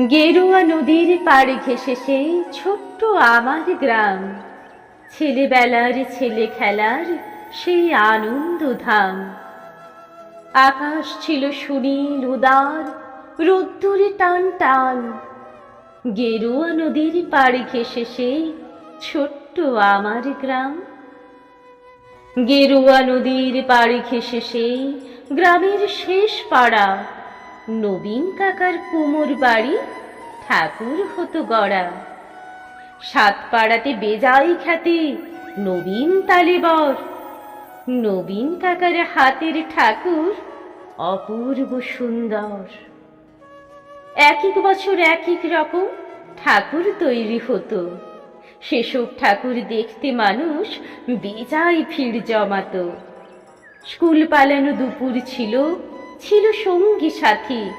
গেরুয়া নদীর পাড় ঘেসে সেই ছোট্ট আমার গ্রাম। ছেলেবেলার ছেলে খেলার সেই আনন্দ ধাম। আকাশ ছিল সুনীল, উদার, রোদ্দুরে টান টান। গেরুয়া নদীর পাড় ঘেসে সেই ছোট্ট আমার গ্রাম। গেরুয়া নদীর পাড়ে ঘেসে সেই গ্রামের শেষ পাড়া। নবীন কাকার কুমোর বাড়ি ঠাকুর হতো গড়া। সাত পাড়াতে বেজাই খ্যাতি নবীন তালেবর। নবীন কাকার হাতের ঠাকুর অপূর্ব সুন্দর। এক এক বছর এক এক রকম ঠাকুর তৈরি হতো। সেসব ঠাকুর দেখতে মানুষ বেজায় ভিড় জমাতো। স্কুল পালানো দুপুর ছিল ছিল সঙ্গী সাথী।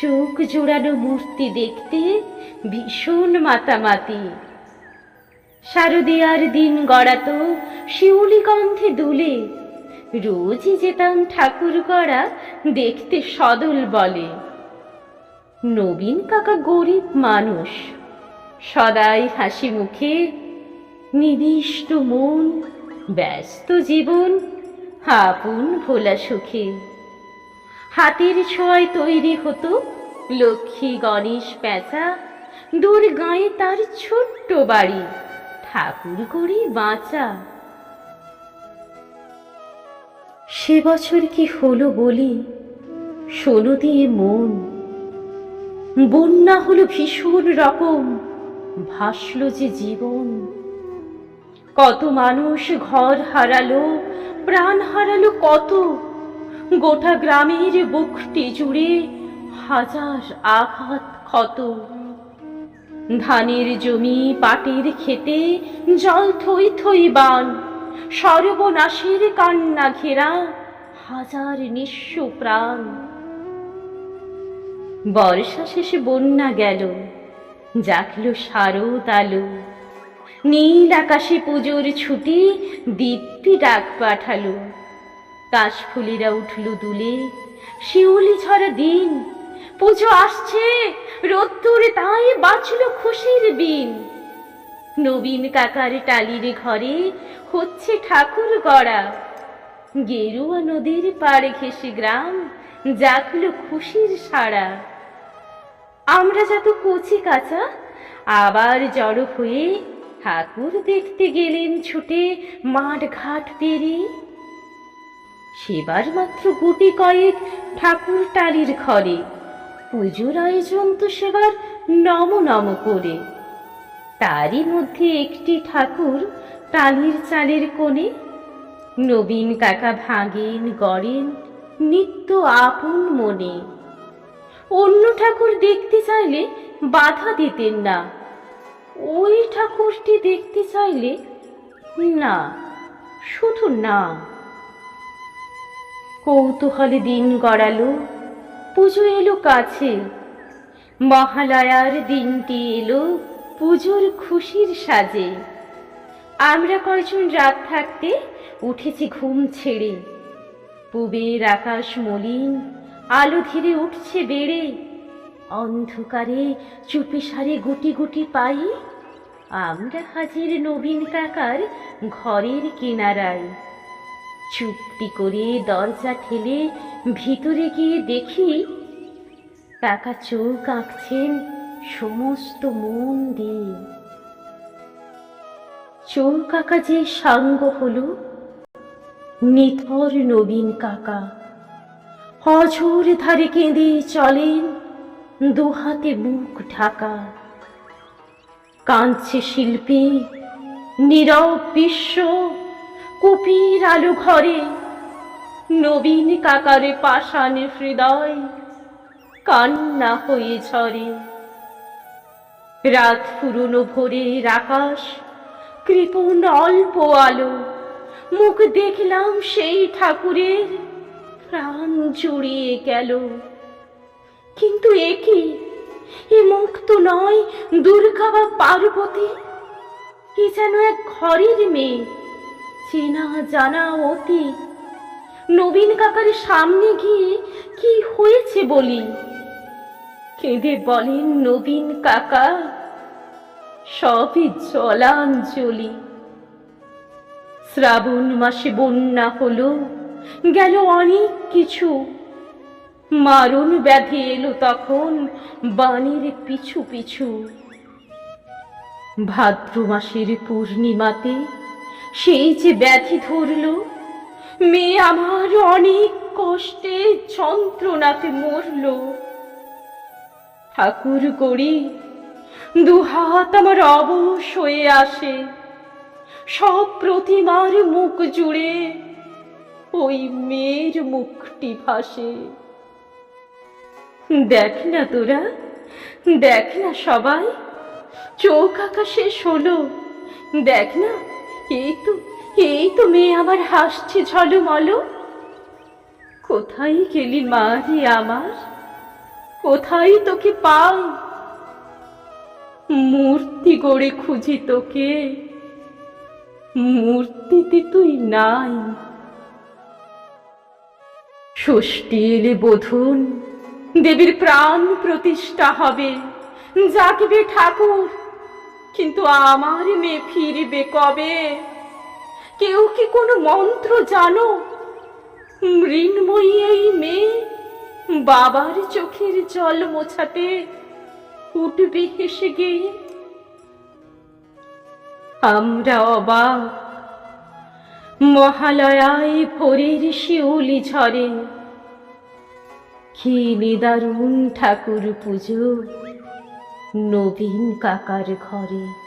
চোখ জোড়ানো মূর্তি দেখতে ভীষণ মাতামাতি। শারদীয়ার দিন গড়াতো শিউলি গন্ধে দুলে। রোজই যেতাম ঠাকুর গড়া দেখতে সদল বলে। নবীন কাকা গরিব মানুষ। সদাই হাসি মুখে নিবিষ্ট মন, ব্যস্ত জীবন, আপন ভোলা সুখে। হাতের ছোঁয়ায় তৈরি হতো। লক্ষ্মী গণেশ পেঁচা দূর গায়ে তার ছোট্ট বাড়ি। ঠাকুর করে বাঁচা। সে বছর কি হলো বলি? ষোলো দিয়ে মন। বন্যা হলো ভীষণ রকম, ভাসলো যে জীবন। কত মানুষ ঘর হারালো, প্রাণ হারালো কত? গোটা গ্রামের বুকটি জুড়ে হাজার আঘাত ক্ষত। ধানের জমি পাটের খেতে জল থই থই বান, সর্বনাশের কান্না ঘেরা হাজার নিঃস্ব প্রাণ। বর্ষা শেষে বন্যা গেল, জাগলো শারদ আলো। নীল আকাশে পুজোর ছুটি দীপ্তি ডাক পাঠালো। কাশফুলিরা উঠল দুলে। শিউলি ঝরা দিন, পুজো আসছে, রোদ্দুরে তাই বাঁচল খুশির বিন। নবীন কাকার টালির ঘরে হচ্ছে ঠাকুর গড়া। গেরুয়া নদীর পাড়ে ঘেসে গ্রাম, জাগলো খুশির সাড়া। আমরা যত কচি কাঁচা, আবার জড়ো হয়ে ঠাকুর দেখতে গেলেন ছুটে মাঠ ঘাট পেরিয়ে সেবার মাত্র গুটি কয়েক ঠাকুর টালির ঘরে। পুজোর আয়োজন তো সেবার নম নম করে। তারই মধ্যে একটি ঠাকুর টালির চালের কোণে। নবীন কাকা ভাঙেন, গড়েন, নিত্য আপন মনে। অন্য ঠাকুর দেখতে চাইলে বাধা দিতেন না। ওই ঠাকুরটি দেখতে চাইলে না, শুধু না। কৌতূহলে দিন গড়ালো, পুজো এলো কাছে। মহালয়ার দিনটি এলো পুজোর খুশির সাজে। আমরা কয়জন রাত থাকতে উঠেছি ঘুম ছেড়ে। পুবের আকাশ মলিন, আলো ধীরে উঠছে বেড়ে। অন্ধকারে চুপি সারে গুটি গুটি পাই আমরা হাজির নবীন কাকার ঘরের কিনারায়। চুপটি করে দরজা ঠেলে ভিতরে গিয়ে দেখি কাকা চোখ আঁকছেন সমস্ত মন দিয়ে। চোখ আঁকা যে সাঙ্গ হলো, নিথর নবীন কাকা। অঝোর ধারে কেঁদে চলেন, দুহাতে মুখ ঢাকা। কাঁদছে শিল্পী, নীরব বিশ্ব কুপির আলো ঘরে, নবীন কাকারে পাষাণ হৃদয় কান্না হয়ে ঝরে। রাত পুরনো ভোরের আকাশ, কৃপণ অল্প আলো, মুখ দেখলাম সেই ঠাকুরের প্রাণ জুড়িয়ে গেল। কিন্তু একই এ মুখ তো নয়, দুর্গা বা পার্বতী, এ যেন এক ঘরের মেয়ে। চেনা জানা অতি নবীন কাকার সামনে গিয়ে কি হয়েছে বলি? কেঁদে বলেন নবীন কাকা, সবই জলাঞ্জলি। শ্রাবণ মাসে বন্যা হলো, গেল অনেক কিছু। মারণ ব্যাধি এলো তখন বাণীর পিছু পিছু। ভাদ্র মাসের পূর্ণিমাতে সেই যে ব্যাধি ধরল, মেয়ে আমার অনেক কষ্টে যন্ত্রণাতে মরল। ঠাকুর করি দুহাত আমার অবশ হয়ে আসে, সব প্রতিমার মুখ জুড়ে ওই মেয়ের মুখটি ভাসে। দেখ না তোরা, দেখ না সবাই, চোখ আকাশে শোলো, দেখ না এই তো এই তো মেয়ে আমার হাসছে ঝলমল। কোথায় গেলি মা রে আমার? কোথায় তোকে পাই? মূর্তি গড়ে খুঁজি তোকে। মূর্তিতে তুই নাই। ষষ্ঠী এলে বোধন, দেবীর প্রাণ প্রতিষ্ঠা হবে। জাগবে ঠাকুর। কিন্তু আমার মেয়ে ফিরবে কবে? কেউ কি কোনো মন্ত্র জানো? মৃন্ময়ী এই মেয়ে বাবার চোখের জল মোছাতে উঠবে হেসে গিয়ে। আমরা অবাক। মহালয়ায় ভোরের শিউলি ঝরে। কি নিদারুণ ঠাকুর পুজো নবীন কাকার ঘরে।